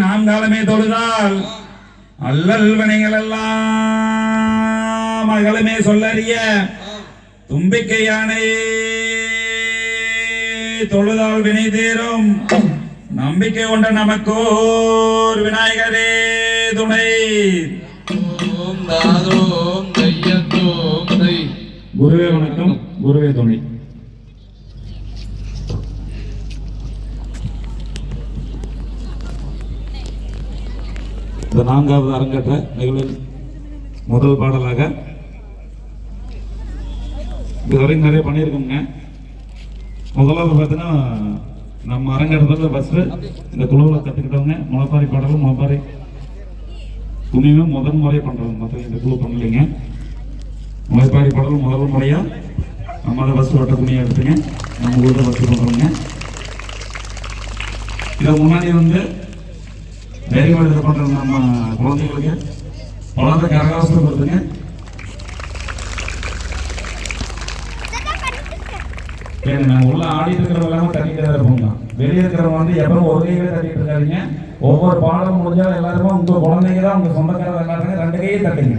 நான்காலமே தொழுதால் அல்லல் வினைகள் எல்லாம் அகலமே சொல்லறிய தும்பிக்கை யானை தொழுதால் வினை தேரும். நம்பிக்கை கொண்ட நமக்கோர் விநாயகரே துணை. குருவே வணக்கம் குருவே துணை. இந்த நான்காவது அரங்கேற்ற நிகழ்வில் முதல் பாடலாக இதுவரைக்கும் நிறைய பண்ணியிருக்கோங்க முதலாவது பார்த்தீங்கன்னா நம்ம அரங்கேற்றத்தில் ஃபஸ்ட்டு இந்த குழுவில் கற்றுக்கிட்டவங்க முளப்பாரி பாடலும் முளப்பாரி துணிவும் முதல் முறையாக பண்ணுறோம் மற்ற இந்த குழு பண்ணலைங்க. முளைப்பாரி பாடலும் முதல் முறையாக நம்ம அதை ஃபஸ்ட்டு வட்ட துணியை எடுத்துங்க. நம்ம ஊரில் ஃபஸ்ட்டு பண்ணுறோங்க இதை முன்னாடி வந்து தைரியமாக இது பண்ணுற நம்ம குழந்தைங்களுக்கு வளர்ந்த கரகாசத்தை கொடுத்துங்க. சரி நான் உள்ள ஆடிட்டு இருக்கிறவங்க தட்டிட்டு தான் வெளியே இருக்கிறவங்க வந்து எப்பவும் ஒரு கையிலே தட்டிட்டு இருக்காதிங்க. ஒவ்வொரு பாடம் முடிஞ்சாலும் எல்லாருமே உங்க குழந்தைங்க தான் உங்க சொந்தக்காரங்க எல்லாருமே ரெண்டு கையே தட்டுங்க.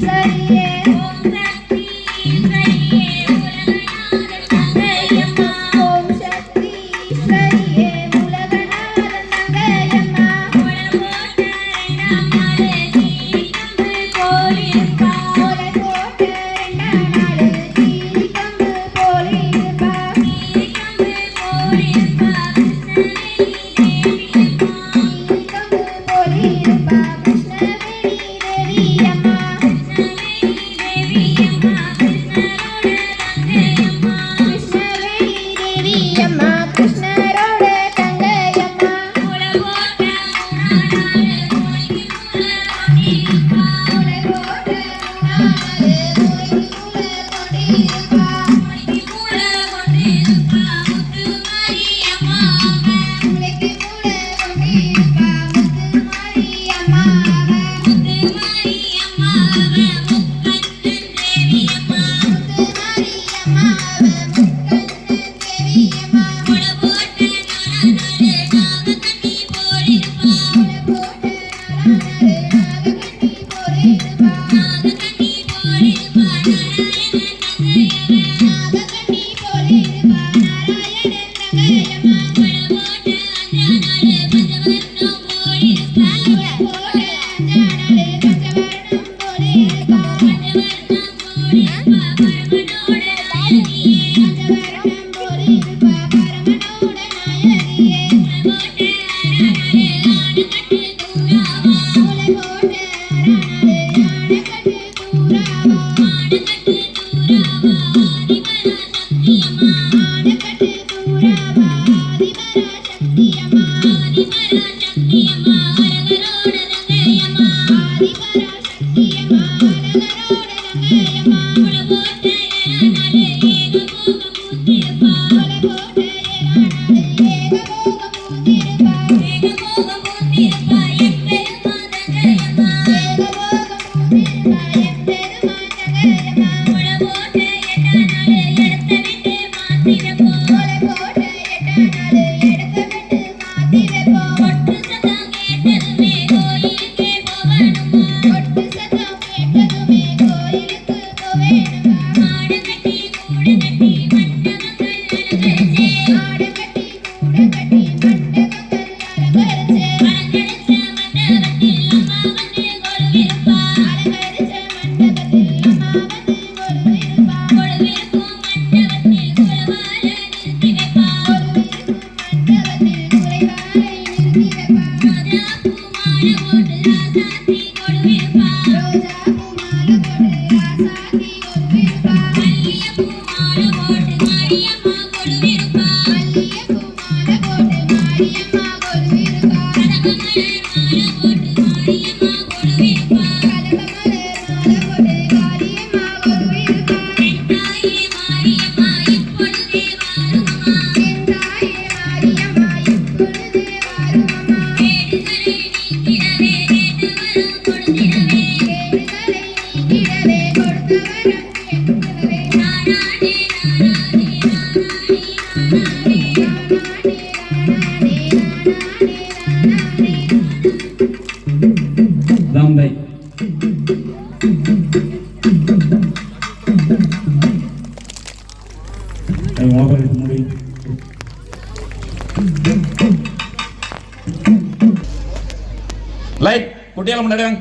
Say పరమనోడే పరమనోడే పరమనోడే Thank you. Maria, Maria. കുട്ടികളെ മുന്നേറാൻ